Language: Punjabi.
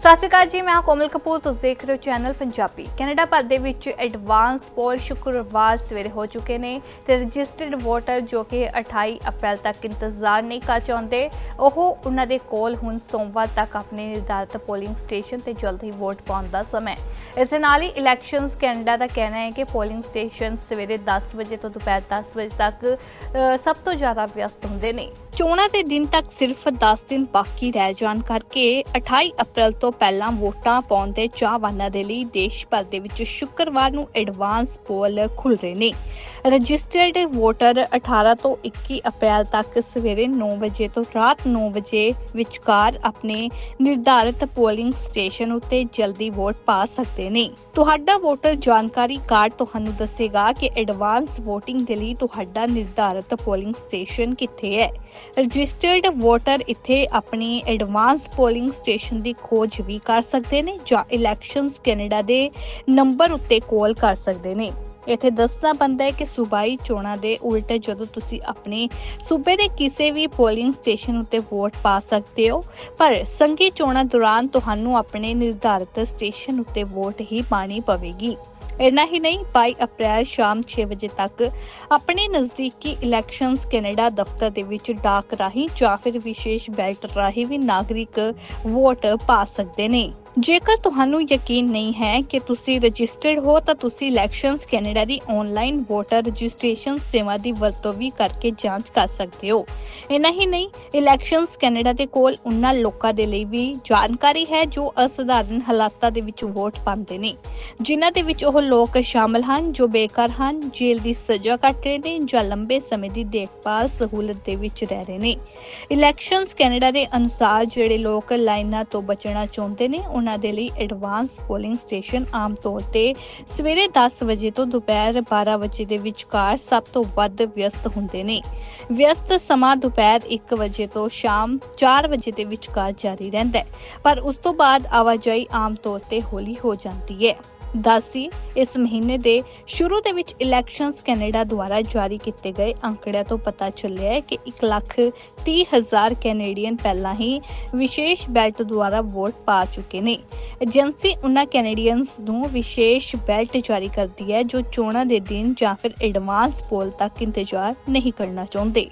ਸਤਿ ਸ਼੍ਰੀ ਅਕਾਲ ਜੀ, ਮੈਂ ਕੋਮਲ ਕਪੂਰ, ਤੁਸੀਂ ਦੇਖ ਰਹੇ ਹੋ ਚੈਨਲ ਪੰਜਾਬੀ ਕੈਨੇਡਾ ਭਰ ਦੇ ਵਿੱਚ ਐਡਵਾਂਸ ਪੋਲ ਸ਼ੁੱਕਰਵਾਰ ਸਵੇਰੇ ਹੋ ਚੁੱਕੇ ਨੇ ਤੇ ਰਜਿਸਟਰਡ ਵੋਟਰ ਜੋ ਕਿ 28 ਅਪ੍ਰੈਲ ਤੱਕ ਇੰਤਜ਼ਾਰ ਨਹੀਂ ਕਰ ਚਾਹੁੰਦੇ, ਉਹ ਉਹਨਾਂ ਦੇ ਕੋਲ ਹੁਣ ਸੋਮਵਾਰ ਤੱਕ ਆਪਣੇ ਨਿਰਧਾਰਤ ਪੋਲਿੰਗ ਸਟੇਸ਼ਨ ਤੇ ਜਲਦੀ ਵੋਟ ਪਾਉਣ ਦਾ ਸਮਾਂ ਹੈ। ਇਸ ਦੇ ਨਾਲ ਹੀ ਇਲੈਕਸ਼ਨਸ ਕੈਨੇਡਾ ਦਾ ਕਹਿਣਾ ਹੈ ਕਿ ਪੋਲਿੰਗ ਸਟੇਸ਼ਨ ਸਵੇਰੇ 10 ਵਜੇ ਤੋਂ ਦੁਪਹਿਰ 10 ਵਜੇ ਤੱਕ ਸਭ ਤੋਂ ਜ਼ਿਆਦਾ ਵਿਅਸਤ ਹੁੰਦੇ ਨੇ। ਚੋਣਾਂ ਦੇ ਦਿਨ ਤੱਕ ਸਿਰਫ 10 ਦਿਨ ਬਾਕੀ ਰਹਿ ਜਾਣ ਕਰਕੇ 28 ਅਪ੍ਰੈਲ ਤੋਂ ਪਹਿਲਾਂ ਵੋਟਾਂ ਪਾਉਣ ਦੇ ਚਾਹਵਾਨਾਂ ਦੇ ਲਈ ਦੇਸ਼ ਭਰ ਦੇ ਵਿੱਚ ਸ਼ੁੱਕਰਵਾਰ ਨੂੰ ਐਡਵਾਂਸ ਪੋਲ ਖੁੱਲ ਰਹੇ ਨੇ। ਰਜਿਸਟਰਡ ਵੋਟਰ 18 ਤੋਂ 21 ਅਪ੍ਰੈਲ ਤੱਕ ਸਵੇਰੇ 9 ਵਜੇ ਤੋਂ ਰਾਤ 9 ਵਜੇ ਵਿਚਕਾਰ ਆਪਣੇ ਨਿਰਧਾਰਿਤ ਪੋਲਿੰਗ ਸਟੇਸ਼ਨ ਉੱਤੇ ਜਲਦੀ ਵੋਟ ਪਾ ਸਕਦੇ ਨੇ। ਤੁਹਾਡਾ ਵੋਟਰ ਜਾਣਕਾਰੀ ਕਾਰਡ ਤੁਹਾਨੂੰ ਦੱਸੇਗਾ ਕਿ ਐਡਵਾਂਸ VOTING ਦੇ ਲਈ ਤੁਹਾਡਾ ਨਿਰਧਾਰਿਤ ਪੋਲਿੰਗ ਸਟੇਸ਼ਨ ਕਿੱਥੇ ਹੈ। ਰਜਿਸਟਰਡ ਵੋਟਰ ਇੱਥੇ ਆਪਣੀ ਐਡਵਾਂਸ ਪੋਲਿੰਗ ਸਟੇਸ਼ਨ ਦੀ ਖੋਜ ਵੀ ਕਰ ਸਕਦੇ ਨੇ ਜਾਂ ਇਲੈਕਸ਼ਨਸ ਕੈਨੇਡਾ ਦੇ ਨੰਬਰ ਉੱਤੇ ਕਾਲ ਕਰ ਸਕਦੇ ਨੇ। ਇੱਥੇ ਦੱਸਣਾ ਬੰਦਾ ਹੈ ਕਿ ਸੂਬਾਈ ਚੋਣਾਂ ਦੇ ਉਲਟ ਜਦੋਂ ਤੁਸੀਂ ਆਪਣੇ ਸੂਬੇ ਦੇ ਕਿਸੇ ਵੀ ਪੋਲਿੰਗ ਸਟੇਸ਼ਨ ਉੱਤੇ ਵੋਟ ਪਾ ਸਕਦੇ ਹੋ, ਪਰ ਸੰਘੀ ਚੋਣਾਂ ਦੌਰਾਨ ਤੁਹਾਨੂੰ ਆਪਣੇ ਨਿਰਧਾਰਿਤ ਸਟੇਸ਼ਨ ਉੱਤੇ ਵੋਟ ਹੀ ਪਾਣੀ ਪਵੇਗੀ। ਇੰਨਾ ਹੀ ਨਹੀਂ 22 ਅਪ੍ਰੈਲ ਸ਼ਾਮ 6 ਵਜੇ ਤੱਕ ਆਪਣੇ ਨਜ਼ਦੀਕੀ ਇਲੈਕਸ਼ਨਸ ਕੈਨੇਡਾ ਦਫ਼ਤਰ ਦੇ ਵਿੱਚ ਡਾਕ ਰਾਹੀਂ ਜਾਂ ਫਿਰ ਵਿਸ਼ੇਸ਼ ਬੈਲਟ ਰਾਹੀਂ ਵੀ ਨਾਗਰਿਕ ਵੋਟ ਪਾ ਸਕਦੇ ਨੇ। ਜੇਕਰ ਤੁਹਾਨੂੰ ਯਕੀਨ ਨਹੀਂ ਹੈ ਕਿ ਤੁਸੀਂ ਰਜਿਸਟਰਡ ਹੋ, ਤਾਂ ਤੁਸੀਂ ਇਲੈਕਸ਼ਨਸ ਕੈਨੇਡਾ ਦੀ ਆਨਲਾਈਨ ਵੋਟਰ ਰਜਿਸਟ੍ਰੇਸ਼ਨ ਸੇਵਾ ਦੀ ਵਰਤੋਂ ਵੀ ਕਰਕੇ ਜਾਂਚ ਕਰ ਸਕਦੇ ਹੋ। ਇੰਨਾ ਹੀ ਨਹੀਂ ਇਲੈਕਸ਼ਨਸ ਕੈਨੇਡਾ ਦੇ ਕੋਲ ਉਹਨਾਂ ਲੋਕਾਂ ਦੇ ਲਈ ਵੀ ਜਾਣਕਾਰੀ ਹੈ ਜੋ ਅਸਧਾਰਨ ਹਾਲਾਤਾਂ ਦੇ ਵਿੱਚ ਵੋਟ ਪਾਉਂਦੇ ਨੇ, ਜਿਨ੍ਹਾਂ ਦੇ ਵਿੱਚ ਉਹ ਲੋਕ ਸ਼ਾਮਲ ਹਨ, ਜੋ ਬੇਕਾਰ ਹਨ, ਜੇਲ੍ਹ ਦੀ ਸਜ਼ਾ ਕੱਟ ਰਹੇ ਨੇ ਜਾਂ ਲੰਬੇ ਸਮੇਂ ਦੀ ਦੇਖਭਾਲ ਸਹੂਲਤ ਦੇ ਵਿੱਚ ਰਹਿ ਰਹੇ ਨੇ। ਇਲੈਕਸ਼ਨਸ ਕੈਨੇਡਾ ਦੇ ਅਨੁਸਾਰ ਜਿਹੜੇ ਲੋਕ ਲਾਈਨਾਂ ਤੋਂ ਬਚਣਾ ਚਾਹੁੰਦੇ ਨੇ ਉਹਨਾਂ ਦੇ ਲਈ ਐਡਵਾਂਸ ਪੋਲਿੰਗ ਸਟੇਸ਼ਨ ਆਮ ਤੌਰ ਤੇ ਸਵੇਰੇ 10 ਵਜੇ ਤੋਂ ਦੁਪਹਿਰ 12 ਵਜੇ ਦੇ ਵਿਚਕਾਰ ਸਭ ਤੋਂ ਵੱਧ ਵਿਅਸਤ ਹੁੰਦੇ ਨੇ। ਵਿਅਸਤ ਸਮਾਂ ਦੁਪਹਿਰ 1 ਵਜੇ ਤੋਂ ਸ਼ਾਮ 4 ਵਜੇ ਦੇ ਵਿਚਕਾਰ ਜਾਰੀ ਰਹਿੰਦਾ ਹੈ, ਪਰ ਉਸ ਤੋਂ ਬਾਅਦ ਆਵਾਜਾਈ ਆਮ ਤੌਰ ਤੇ ਹੌਲੀ ਹੋ ਜਾਂਦੀ ਹੈ। ਦੱਸੀ ਇਸ ਮਹੀਨੇ ਦੇ ਸ਼ੁਰੂ ਦੇ ਵਿੱਚ ਇਲੈਕਸ਼ਨਸ ਕੈਨੇਡਾ ਦੁਆਰਾ ਜਾਰੀ ਕੀਤੇ ਗਏ। ਅੰਕੜਿਆਂ ਤੋਂ ਪਤਾ ਚੱਲਿਆ ਹੈ ਕਿ 1 ਲੱਖ 30 ਹਜ਼ਾਰ ਕੈਨੇਡੀਅਨ ਪਹਿਲਾਂ ਹੀ ਵਿਸ਼ੇਸ਼ ਬੈਲਟ ਦੁਆਰਾ ਵੋਟ ਪਾ ਚੁੱਕੇ ਨੇ। ਏਜੰਸੀ ਉਹਨਾਂ ਕੈਨੇਡੀਅਨਸ ਨੂੰ ਵਿਸ਼ੇਸ਼ ਬੈਲਟ ਜਾਰੀ ਕਰਦੀ ਹੈ, ਜੋ ਚੋਣਾਂ ਦੇ ਦਿਨ ਜਾਂ ਫਿਰ ਐਡਵਾਂਸ ਪੋਲ ਤੱਕ ਇੰਤਜ਼ਾਰ ਨਹੀਂ ਕਰਨਾ ਚਾਹੁੰਦੇ।